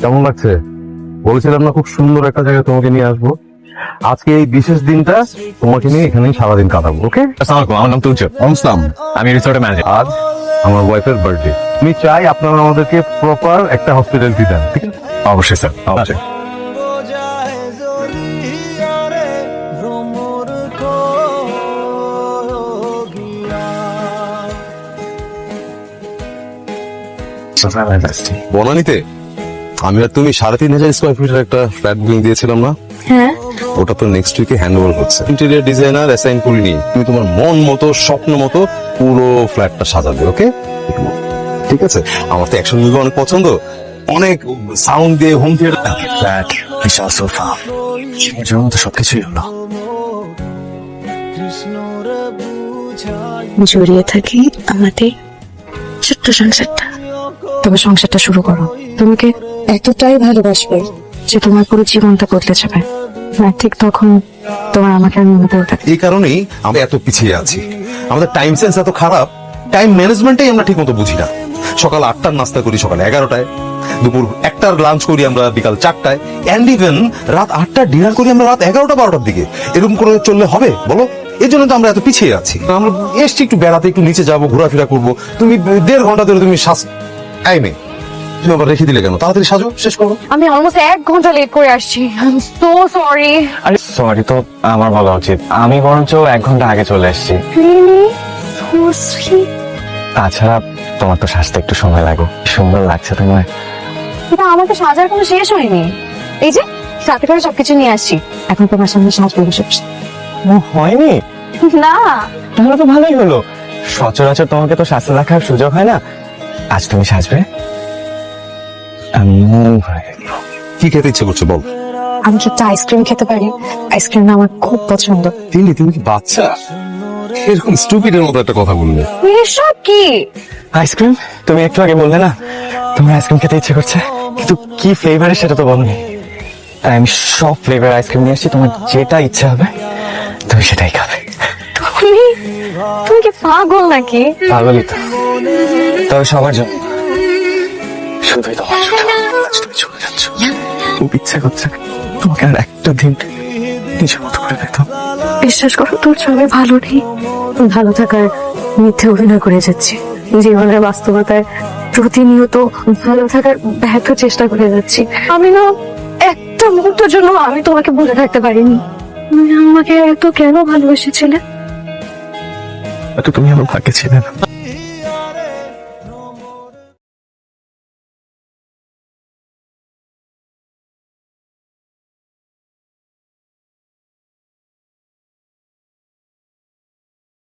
কেমন লাগছে? বলেছিলাম না খুব সুন্দর একটা জায়গায় তোমাকে নিয়ে আসব। আজকে এই বিশেষ দিনটা তোমাকে নিয়ে এখানেই সারাদিন কাটাবো ওকে? আসসালামু আমার নাম তুলছে আসসালাম আমি রিসোর্টের ম্যানেজার আজ আমার ওয়াইফের বার্থডে আমি চাই আপনারা আমাদেরকে প্রপার একটা হসপিটালিটি দেন ঠিক আছে? অবশ্যই স্যার অবশ্যই। বনানীতে? আমি আর তুমি সাড়ে তিন হাজার স্কোয়ার ফিটের একটা ফ্ল্যাট বুকিং দিয়েছিলাম না? হ্যাঁ। ওটা তো নেক্সট উইকে হ্যান্ড ওভার হচ্ছে। ইন্টেরিয়ার ডিজাইনার অ্যাসাইন করিনি তুমি তোমার মন মতো স্বপ্ন মতো পুরো ফ্ল্যাটটা সাজাবে ওকে ঠিক আছে? আমার তো অ্যাকশন মুভি অনেক পছন্দ। অনেক সাউন্ড দিয়ে হোম থিয়েটার ফ্ল্যাট বিশাল সোফা জীবন মতো সবকিছুই হলো। জড়িয়ে থাকি আমাদের ছোট্ট সংসারটা। তবে সংসারটা শুরু করো। তোমাকে এতটাই ভালোবাসবে যে তোমার পুরো জীবনটা বদলে যাবে। ঠিক তখন তোমার আমাকে আর মনে পড়ে এই কারণেই আমরা এত পিছিয়ে আছি। আমাদের টাইম সেন্স এত খারাপ টাইম ম্যানেজমেন্টটাই আমরা ঠিক মতো বুঝি না। সকাল আটটার নাস্তা করি সকাল এগারোটায়। দুপুর একটার লাঞ্চ করি আমরা বিকাল চারটায়। অ্যান্ড ইভেন রাত আটটার ডিনার করি আমরা রাত এগারোটা বারোটার দিকে। এরকম করে চললে হবে, বলো? এই জন্য তো আমরা এত পিছিয়ে আছি। আমরা এসছি একটু বেড়াতে, একটু নিচে যাব, ঘোরাফেরা করব। তুমি দেড় ঘণ্টা ধরে তুমি শ্বাস টাইমে তুমি আবার রেখে দিলে কেন? তাড়াতাড়ি সাজো শেষ করো। আমি অলমোস্ট এক ঘণ্টা লেট করে আসছি। আই এম সো সরি আরে সরি তো আমার বলা উচিত আমি বরঞ্চ এক ঘণ্টা আগে চলে এসেছি। রিয়েলি সো সুইট তাছাড়া তোমার তো সাজতে একটু সময় লাগে। সুন্দর লাগছে তোমার কিন্তু তো সাজার কোনো শেষ হয়নি। এই যে সাথে করে সবকিছু নিয়ে আসছি। এখন তোমার সামনে বসে। ও হয়নি? না। তাহলে তো ভালোই হলো। সচরাচর তোমাকে তো সাজতে দেখার সুযোগ হয় না। আজ তুমি সাজবে? আমি কি খেতে ইচ্ছে করছে বল? আমি কি একটা আইসক্রিম খেতে পারি। আইসক্রিম না আমার খুব পছন্দ। তিন্নি তুমি কি বাচ্চা? এরকম স্টুপিডের মতো একটা কথা বললে। এসব কি? আইসক্রিম তুমি একটু আগে বললে না তোমার আইসক্রিম খেতে ইচ্ছে করছে? কিন্তু কি ফ্লেভারের সেটা তো বলনি। আমি সব ফ্লেভার আইসক্রিম নিয়ে আসছি তোমার যেটা ইচ্ছা হবে তুমি সেটাই খাবে। তুমি তুমি কি পাগল নাকি? পাগলই তো। তবে সবার জন্য। শুধুই তোমার জন্য। আজ তুমি চলে যাচ্ছ। খুব ইচ্ছে করছে তোমাকে আর একটা দিন নিজের মতো করে পেতাম বিশ্বাস করো তোর ছবি ভালো নেই। ভালো থাকার মিথ্যে অভিনয় করে যাচ্ছি। জীবনের বাস্তবতায় প্রতিনিয়ত ভালো থাকার ব্যর্থ চেষ্টা করে যাচ্ছি। আমি না একটা মুহূর্তের জন্য আমি তোমাকে বলে থাকতে পারিনি। আমাকে এত কেন ভালোবেসেছিলে? হয়তো তুমি আমার ভাগ্যে ছিলে না।